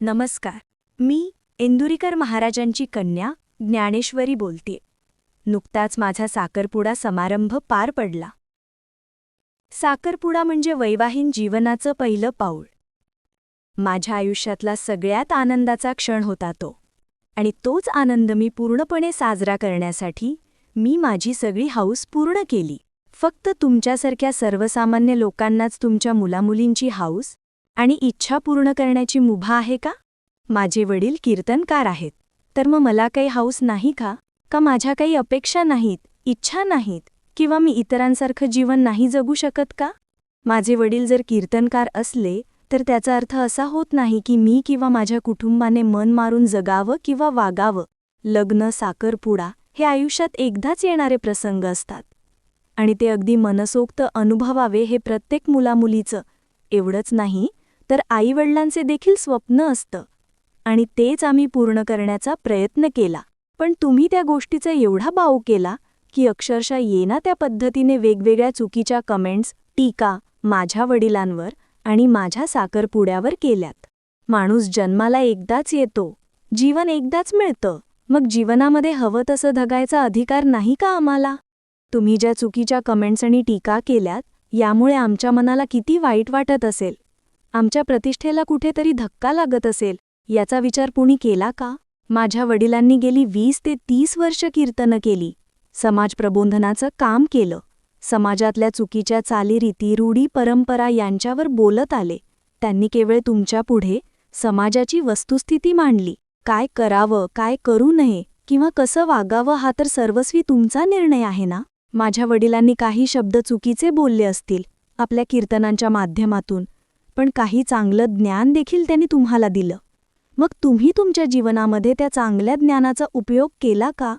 नमस्कार. मी इंदुरीकर महाराजांची कन्या ज्ञानेश्वरी बोलते नुकताच माझा साखरपुडा समारंभ पार पडला. साखरपुडा म्हणजे वैवाहिन जीवनाचं पहिलं पाऊल. माझ्या आयुष्यातला सगळ्यात आनंदाचा क्षण होता तो. आणि तोच आनंद मी पूर्णपणे साजरा करण्यासाठी मी माझी सगळी हौस पूर्ण केली. फक्त तुमच्यासारख्या सर्वसामान्य लोकांनाच तुमच्या मुलामुलींची हौस आणि इच्छा पूर्ण करण्याची मुभा आहे का? माझे वडील कीर्तनकार आहेत. तर मग मला काही हौस नाही का? का माझ्या काही अपेक्षा नाहीत इच्छा नाहीत किंवा मी इतरांसारखं जीवन नाही जगू शकत का? माझे वडील जर कीर्तनकार असले तर त्याचा अर्थ असा होत नाही की मी किंवा माझ्या कुटुंबाने मन मारून जगावं किंवा वागावं. लग्न साखरपुडा हे आयुष्यात एकदाच येणारे प्रसंग असतात. आणि ते अगदी मनसोक्त अनुभवावे हे प्रत्येक मुलामुलीचं. एवढंच नाही तर आईवडिलांचे देखील स्वप्न असतं. आणि तेच आम्ही पूर्ण करण्याचा प्रयत्न केला. पण तुम्ही त्या गोष्टीचा एवढा बाऊ केला की अक्षरशः येना त्या पद्धतीने वेगवेगळ्या चुकीच्या कमेंट्स टीका माझ्या वडिलांवर आणि माझ्या साखरपुड्यावर केल्यात. माणूस जन्माला एकदाच येतो. जीवन एकदाच मिळतं. मग जीवनामध्ये हवं तसं धगायचा अधिकार नाही का आम्हाला? तुम्ही ज्या चुकीच्या कमेंट्स आणि टीका केल्यात यामुळे आमच्या मनाला किती वाईट वाटत असेल. आमच्या प्रतिष्ठेला कुठेतरी धक्का लागत असेल याचा विचार कुणी केला का? माझ्या वडिलांनी गेली वीस ते तीस वर्ष कीर्तनं केली. समाज प्रबोधनाचं काम केलं. समाजातल्या चुकीच्या चालीरीती रूढी परंपरा यांच्यावर बोलत आले. त्यांनी केवळ तुमच्यापुढे समाजाची वस्तुस्थिती मांडली. काय करावं काय करू नये किंवा कसं वागावं हा तर सर्वस्वी तुमचा निर्णय आहे ना? माझ्या वडिलांनी काही शब्द चुकीचे बोलले असतील. आपल्या कीर्तनांच्या माध्यमातून पण काही चांगलं ज्ञान देखील त्यांनी तुम्हाला दिलं. मग तुम्ही तुमच्या जीवनामध्ये त्या चांगल्या ज्ञानाचा उपयोग केला का?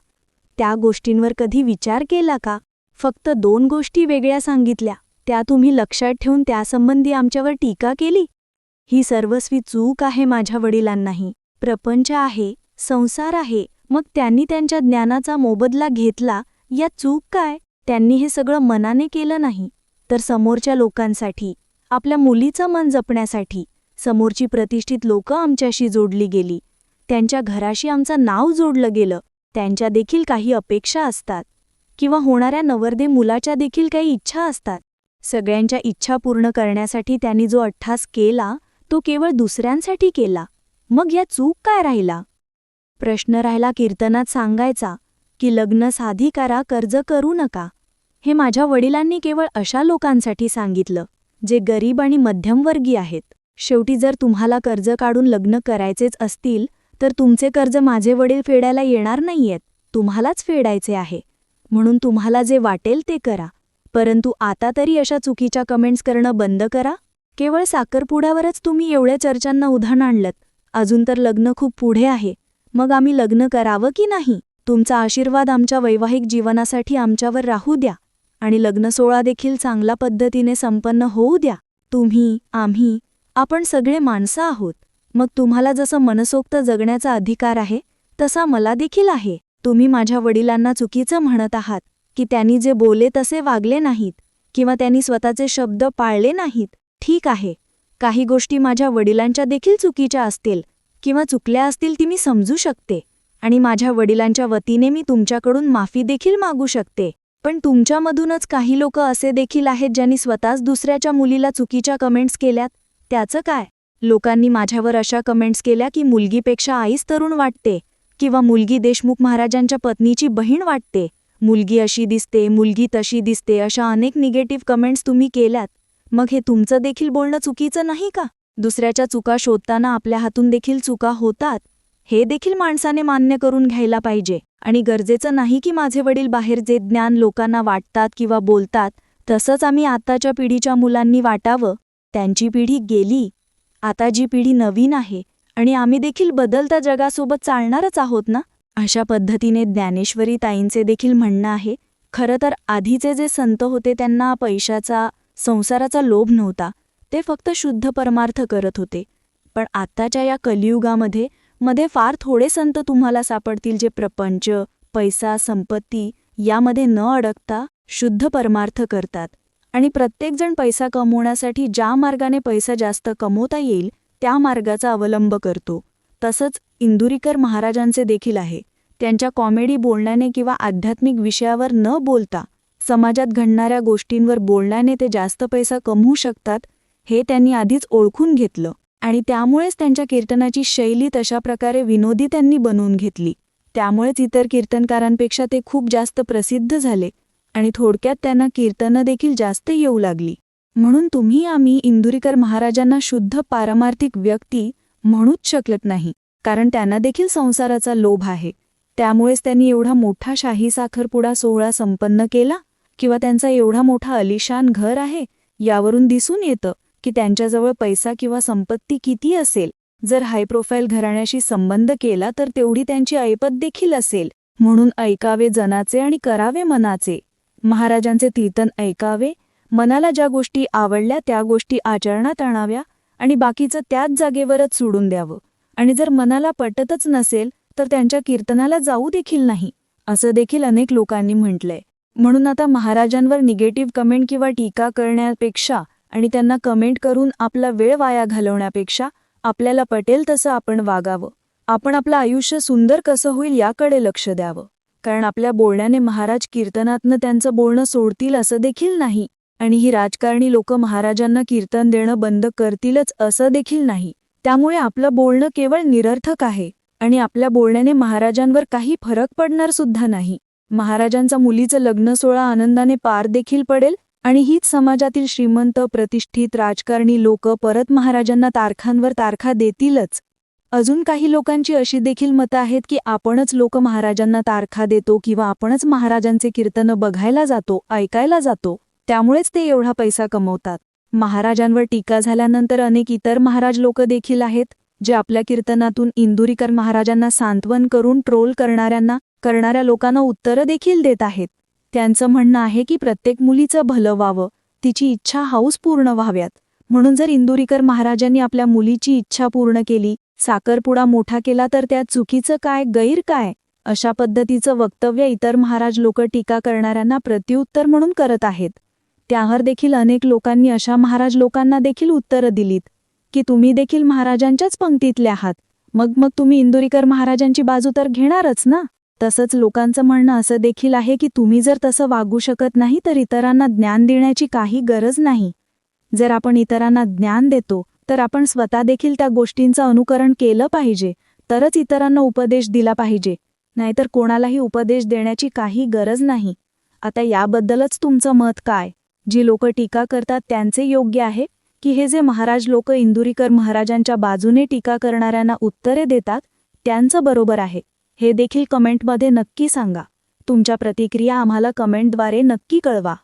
त्या गोष्टींवर कधी विचार केला का? फक्त दोन गोष्टी वेगळ्या सांगितल्या त्या तुम्ही लक्षात ठेवून त्यासंबंधी आमच्यावर टीका केली? ही सर्वस्वी चूक आहे माझ्या वडिलांनाही. प्रपंच आहे संसार आहे मग त्यांनी त्यांच्या ज्ञानाचा मोबदला घेतला या चूक काय? त्यांनी हे सगळं मनाने केलं नाही. तर समोरच्या लोकांसाठी आपल्या मुलीचं मन जपण्यासाठी समोरची प्रतिष्ठित लोकं आमच्याशी जोडली गेली. त्यांच्या घराशी आमचं नाव जोडलं गेलं. त्यांच्या देखील काही अपेक्षा असतात. किंवा होणाऱ्या नवरदे मुलाच्या देखील काही इच्छा असतात. सगळ्यांच्या इच्छा पूर्ण करण्यासाठी त्यांनी जो अठ्ठास केला तो केवळ दुसऱ्यांसाठी केला. मग या चूक काय राहिला? प्रश्न राहिला कीर्तनात सांगायचा की लग्न साधी करा कर्ज करू नका. हे माझ्या वडिलांनी केवळ अशा लोकांसाठी सांगितलं. जे गरीब आणि मध्यमवर्गीय आहेत. शेवटी जर तुम्हाला कर्ज काढून लग्न करायचेच असतील तर तुमचे कर्ज माझे वडील फेडायला येणार नाहीयेत. तुम्हालाच फेडायचे आहे. म्हणून तुम्हाला जे वाटेल ते करा. परंतु आता तरी अशा चुकीच्या कमेंट्स करणं बंद करा. केवळ साखरपुड्यावरच तुम्ही एवढ्या चर्चांना उधाण आणलत. अजून तर लग्न खूप पुढे आहे. मग आम्ही लग्न करावं की नाही? तुमचा आशीर्वाद आमच्या वैवाहिक जीवनासाठी आमच्यावर राहू द्या. आणि लग्नसोहळा देखील चांगल्या पद्धतीने संपन्न होऊ द्या. तुम्ही आम्ही आपण सगळे माणसं आहोत. मग तुम्हाला जसं मनसोक्त जगण्याचा अधिकार आहे तसा मला देखील आहे. तुम्ही माझ्या वडिलांना चुकीचं म्हणत आहात की त्यांनी जे बोले तसे वागले नाहीत किंवा त्यांनी स्वतःचे शब्द पाळले नाहीत. ठीक आहे. काही गोष्टी माझ्या वडिलांच्या देखील चुकीच्या असतील किंवा चुकल्या असतील ती मी समजू शकते. आणि माझ्या वडिलांच्या वतीने मी तुमच्याकडून माफी देखील मागू शकते. पण तुमच्यामधूनच काही लोक असे देखील आहेत ज्यांनी स्वतःच दुसऱ्याच्या मुलीला चुकीच्या कमेंट्स केल्यात? त्याचं काय? लोकांनी माझ्यावर अशा कमेंट्स केल्या की मुलगीपेक्षा आईच तरुण वाटते किंवा मुलगी देशमुख महाराजांच्या पत्नीची बहीण वाटते. मुलगी अशी दिसते मुलगी तशी दिसते अशा अनेक निगेटिव्ह कमेंट्स तुम्ही केल्यात. मग हे तुमचं देखील बोलणं चुकीचं नाही का? दुसऱ्याच्या चुका शोधताना आपल्या हातून देखील चुका होतात. हे देखील माणसाने मान्य करून घ्यायला पाहिजे. आणि गरजेचं नाही की माझे वडील बाहेर जे ज्ञान लोकांना वाटतात किंवा बोलतात तसंच आम्ही आताच्या पिढीच्या मुलांनी वाटावं. त्यांची पिढी गेली. आता जी पिढी नवीन आहे आणि आम्ही देखील बदलत्या जगासोबत चालणारच आहोत ना? अशा पद्धतीने ज्ञानेश्वरी ताईंचे देखील म्हणणं आहे खरं तर आधीचे जे संत होते त्यांना पैशाचा संसाराचा लोभ नव्हता. ते फक्त शुद्ध परमार्थ करत होते. पण आत्ताच्या या कलियुगामध्ये मध्ये फार थोडे संत तुम्हाला सापडतील जे प्रपंच पैसा संपत्ती यामध्ये न अडकता शुद्ध परमार्थ करतात. आणि प्रत्येकजण पैसा कमवण्यासाठी ज्या मार्गाने पैसा जास्त कमवता येईल त्या मार्गाचा अवलंब करतो. तसंच इंदुरीकर महाराजांचे देखील आहे. त्यांच्या कॉमेडी बोलण्याने किंवा आध्यात्मिक विषयावर न बोलता समाजात घडणाऱ्या गोष्टींवर बोलण्याने ते जास्त पैसा कमवू शकतात हे त्यांनी आधीच ओळखून घेतलं. आणि त्यामुळेच त्यांच्या कीर्तनाची शैली तशा प्रकारे विनोदी त्यांनी बनवून घेतली. त्यामुळेच इतर कीर्तनकारांपेक्षा ते खूप जास्त प्रसिद्ध झाले आणि थोडक्यात त्यांना कीर्तनं देखील जास्त येऊ लागली. म्हणून तुम्ही आम्ही इंदुरीकर महाराजांना शुद्ध पारमार्थिक व्यक्ती म्हणूच शकलत नाही कारण त्यांना देखील संसाराचा लोभ आहे. त्यामुळेच त्यांनी एवढा मोठा शाही साखरपुडा सोहळा संपन्न केला किंवा त्यांचा एवढा मोठा अलिशान घर आहे यावरून दिसून येतं की त्यांच्याजवळ पैसा किंवा संपत्ती किती असेल जर हाय प्रोफाईल घराण्याशी संबंध केला तर तेवढी त्यांची ऐपत देखील असेल म्हणून ऐकावे जनाचे आणि करावे मनाचे. महाराजांचे कीर्तन ऐकावे मनाला ज्या गोष्टी आवडल्या त्या गोष्टी आचरणात आणाव्या आणि बाकीचं त्याच जागेवरच सोडून द्यावं. आणि जर मनाला पटतच नसेल तर त्यांच्या कीर्तनाला जाऊ देखील नाही असं देखील अनेक लोकांनी म्हटलंय. म्हणून आता महाराजांवर निगेटिव्ह कमेंट किंवा टीका करण्यापेक्षा आणि त्यांना कमेंट करून आपला वेळ वाया घालवण्यापेक्षा आपल्याला पटेल तसं आपण वागावं. आपण आपलं आयुष्य सुंदर कसं होईल याकडे लक्ष द्यावं. कारण आपल्या बोलण्याने महाराज कीर्तनातनं त्यांचं बोलणं सोडतील असं देखील नाही. आणि ही राजकारणी लोक महाराजांना कीर्तन देणं बंद करतीलच असं देखील नाही. त्यामुळे आपलं बोलणं केवळ निरर्थक आहे. आणि आपल्या बोलण्याने महाराजांवर काही फरक पडणार सुद्धा नाही. महाराजांचा मुलीचं लग्न सोहळा आनंदाने पार देखील पडेल. आणि हीच समाजातील श्रीमंत प्रतिष्ठित राजकारणी लोक परत महाराजांना तारखांवर तारखा देतीलच. अजून काही लोकांची अशी देखील मतं आहेत की आपणच लोक महाराजांना तारखा देतो किंवा आपणच महाराजांचे कीर्तन बघायला जातो ऐकायला जातो त्यामुळेच ते एवढा पैसा कमवतात. महाराजांवर टीका झाल्यानंतर अनेक इतर महाराज लोक देखील आहेत जे आपल्या कीर्तनातून इंदुरीकर महाराजांना सांत्वन करून ट्रोल करणाऱ्यांना करणाऱ्या लोकांना उत्तरं देखील देत आहेत. त्यांचं म्हणणं आहे की प्रत्येक मुलीचं भलं व्हावं तिची इच्छा हाऊस पूर्ण व्हाव्यात. म्हणून जर इंदुरीकर महाराजांनी आपल्या मुलीची इच्छा पूर्ण केली साखरपुडा मोठा केला तर त्यात चुकीचं काय गैर काय? अशा पद्धतीचं वक्तव्य इतर महाराज लोक टीका करणाऱ्यांना प्रत्युत्तर म्हणून करत आहेत. त्यावर देखील अनेक लोकांनी अशा महाराज लोकांना देखील उत्तरं दिलीत की तुम्ही देखील महाराजांच्याच पंक्तीतले आहात. मग मग तुम्ही इंदुरीकर महाराजांची बाजू तर घेणारच ना? तसंच लोकांचं म्हणणं असं देखील आहे की तुम्ही जर तसं वागू शकत नाही तर इतरांना ज्ञान देण्याची काही गरज नाही. जर आपण इतरांना ज्ञान देतो तर आपण स्वतः देखील त्या गोष्टींचं अनुकरण केलं पाहिजे. तरच इतरांना उपदेश दिला पाहिजे. नाहीतर कोणालाही उपदेश देण्याची काही गरज नाही. आता याबद्दलच तुमचं मत काय? जी लोक टीका करतात त्यांचे योग्य आहे? की हे जे महाराज लोक इंदुरीकर महाराजांच्या बाजूने टीका करणाऱ्यांना उत्तरे देतात त्यांचं बरोबर आहे. हे देखील कमेंटमध्ये नक्की सांगा. तुमच्या प्रतिक्रिया आम्हाला कमेंटद्वारे नक्की कळवा.